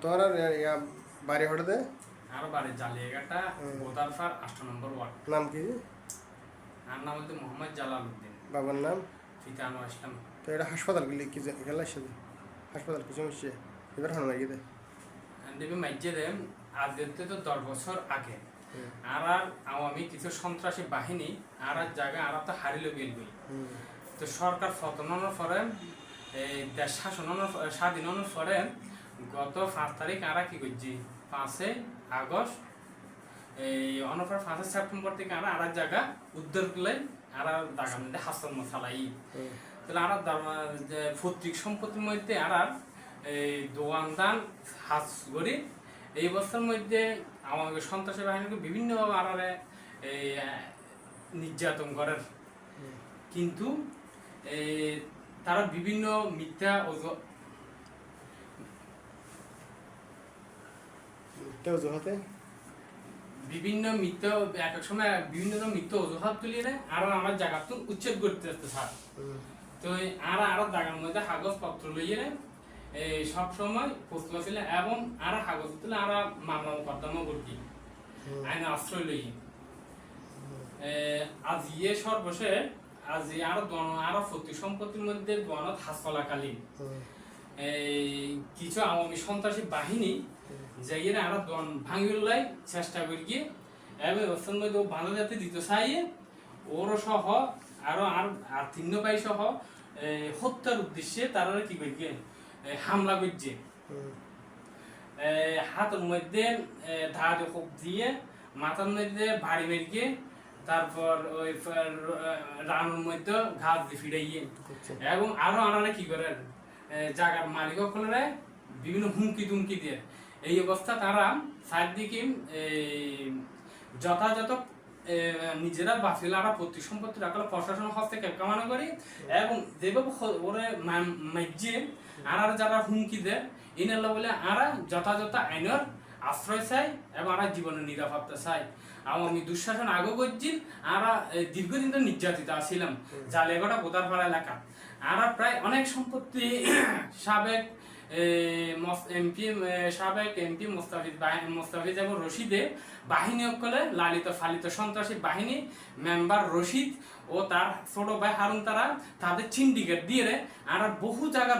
তোমার আর বাড়ি হঠাতে আর বাড়ি জালিয়াঘাটা বোদারফার আষ্ট নম্বর ওয়ার্ড। নাম কি? আর নাম হচ্ছে মোহাম্মদ জালালউদ্দিন। বাবার নাম? ফিতা আনোয়ার ইসলাম। তো এটা হাসপাতাল গেলে কি গেল সাথে হাসপাতাল কিছু সমস্যা এবার হানো মারি গেতে দেবী মাইজেদে আজ দেখতে তো দশ বছর আগে। আর আর আওয়ামী কিছু সন্ত্রাসী বাহিনী আর আর জায়গায় আর তো হারিল গেলবই তো সরকার পতনের পরে এই দেশ শাসনের স্বাধীনের পরে গত পাঁচ তারিখ আরা কি করছি? পাঁচে আগস্ট এই অনপর পাঁচে সেপ্টেম্বর থেকে আরা আর এক জায়গা উদ্ধার করলে আর দাগার মধ্যে হাসন মশালাই তাহলে আর পৈতৃক সম্পত্তির মধ্যে আর এই দোয়ানদান হাস করি। এই বছরের মধ্যে আমাদের সন্ত্রাসী বাহিনীকে বিভিন্নভাবে আড়ারে এই নির্যাতন করার। কিন্তু এই তারা বিভিন্ন মিথ্যা তো অজুহাতে? বিভিন্ন মিথ্যা এক এক সময় বিভিন্ন রকম মিথ্যা অজুহাত তুলিয়ে দেয় আর আমার জায়গা তো উচ্ছেদ করতে আসতে স্যার। তো আর আরও জায়গার মধ্যে কাগজ পত্র লইয়ে এই সব সময় প্রস্তুত ছিল এবং আর কাগজ তুলে আর মামলা মোকদ্দমা করছি আইন আশ্রয় লই আজ ইয়ে সর্বশেষ আজ আর আরও প্রতি সম্পত্তির মধ্যে দোয়ানত হাস চলাকালীন এই কিছু আওয়ামী সন্ত্রাসী বাহিনী যাইয়ে আরও চেষ্টা করি গিয়ে। এবং ওর মধ্যে ও বাঁধা যাতে দিতে চাইয়ে ওরও সহ আরও আর আর তিন পাই সহ হত্যার উদ্দেশ্যে তারা কি করি হামলা করছে। হাতের মধ্যে দিয়ে মাথার মধ্যে বাড়ি বেরিয়ে তারপর ওই রানের মধ্যে ঘাস দিয়ে ফিরাইয়ে। এবং আরও আনারা কি করে? জায়গার মালিক সকলে বিভিন্ন হুমকি তুমকি দিয়ে। এই অবস্থা তারা চারদিকে যথাযথ নিজেরা বাফিল আর প্রতি সম্পত্তি রাখলে প্রশাসন হস্তে কামানো করি এবং যেভাবে ওরে মা- মাইজে আর যারা হুমকি দেয় ইনাল্লা বলে আরা যথাযথ আইনের আশ্রয় চাই এবং আরা জীবনের নিরাপত্তা চাই। আমি দুঃশাসন আগে করছি আরা দীর্ঘদিন তো নির্যাতিত আছিলাম জালেগড়া বোদারপাড়া এলাকা। আরা প্রায় অনেক সম্পত্তি সাবেক এমপি সাবেক এমপি মোস্তাফিজ রশিদে বাহিনী অকলে লালিত, ফালিত সন্ত্রাসী বাহিনী মেম্বার রশিদ ও তার ছোট ভাই হারুন তারা তাদের সিন্ডিকেট দিয়ে আর বহু জায়গা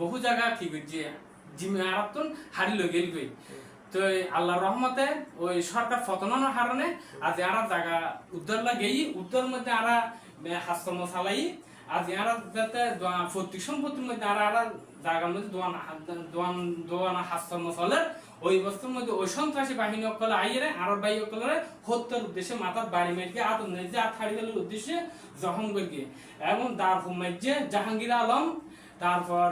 বহু জায়গা কি করছে? জিমে আরাতন হারিল গেল গই তো এই আল্লাহর রহমতে ওই সরকার ফতনানোর কারণে আজ আরা জায়গা উদ্ধার লাগেই উদ্ধার মধ্যে আরা হাস্তম চালাই আজ আরা যাতে প্রত্যেক সম্পত্তির মধ্যে আরা আরা জায়গার মধ্যে দোয়ান দোয়ান দোয়ানা হাস্তম চলে ওই বস্তুর মধ্যে ওই সন্ত্রাসী বাহিনী অকলে আইয়ে আরব বাই অকলে হত্যার উদ্দেশ্যে মাথার বাড়ি মেরকে আতন যে আত হারি গেলের উদ্দেশ্যে জখম করিকে এবং দার হুমাইজে জাহাঙ্গীর আলম তারপর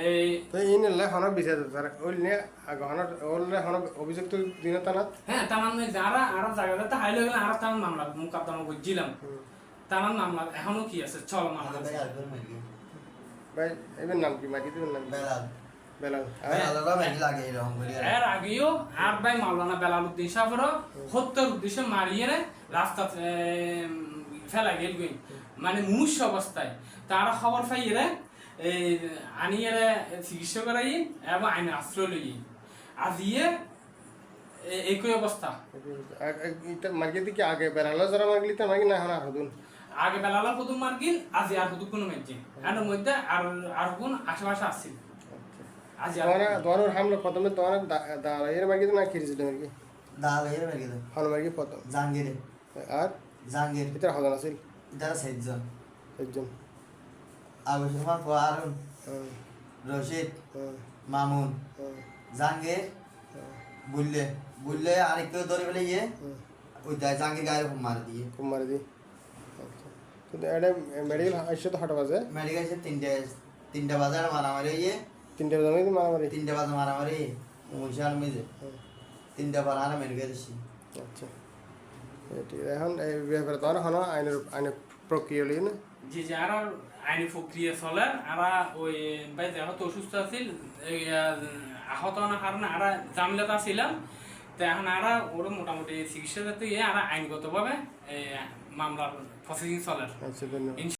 এই তো নিলে হন বিচার তার ওই নিয়ে আগে হন হন অভিযুক্ত দিন তানাত হ্যাঁ তার মানে যারা আরও জায়গাতে হাইলে গেলে আরও তার মামলা মোকদ্দমা বুঝছিলাম তার মামলা এখনও কি আছে? চল মামলা ভাই এবার নাম কি? মাটি দিবেন নাম বেলাল এর আগেও আর ভাই মাওলানা বেলাল উদ্দিন সাহেবেরও হত্যার উদ্দেশ্যে মারিয়ে রাস্তা ফেলা গেল মানে মুমূর্ষ অবস্থায়। তারা খবর পাই রে এই আনিয়ে রে চিকিৎসা করাই এবং আইনে আশ্রয় লই আজ এ- একই অবস্থা। মার্কেট কি আগে বেলাল যারা মারগলি তো মারগি না হন হদুন। আগে বেলালা প্রথম মার্কিন আজ আর প্রথম কোনো মেজে এর মধ্যে আর আর কোন আশেপাশে আসছিল আজ আর তোমার তোমার হামলা প্রথমে তোমার দাঁড়াইয়ের মার্কেট না খিরিছিল মার্কি হন মার্কি প্রথম। জাহাঙ্গীর। আর? জাহাঙ্গীর। এটা হদন আছিল? তারা সাতজন। একজন আবু সুফান আরুন রশিদ মামুন। হুম, জাহাঙ্গীর বুল্লে। বুল্লে আরেককেও ধরে ফেলে গিয়ে হুম। ওই জাহাঙ্গীর গায়ে মার দিয়ে। খুব মারি দি আচ্ছা কিন্তু এটা মেডিকেল আসছে তো বাজে। মেডিকেল তিনটে তিনটে বাজার মারামারি তিনটে বাজে আমি মারামারি? তিনটে বাজার মারামারি মুশাল মেজে তিনটে আর মেডিকেল এসেছি আচ্ছা। এখন এই ব্যাপারে তোমার হন আইনের আইনের প্রক্রিয়া লিয়ে না? যে আইনি প্রক্রিয়া চলে। আরা ওই ভাই যেহেতু অসুস্থ আছিল এই, আহ, আহত হওয়ার কারণে আরা জামিলাত ছিলাম তো এখন আরা ওর মোটামুটি চিকিৎসা যাতে ইয়ে আরা আইনগতভাবে এই, মামলার প্রসেসিং চলে আচ্ছা ধন্যবাদ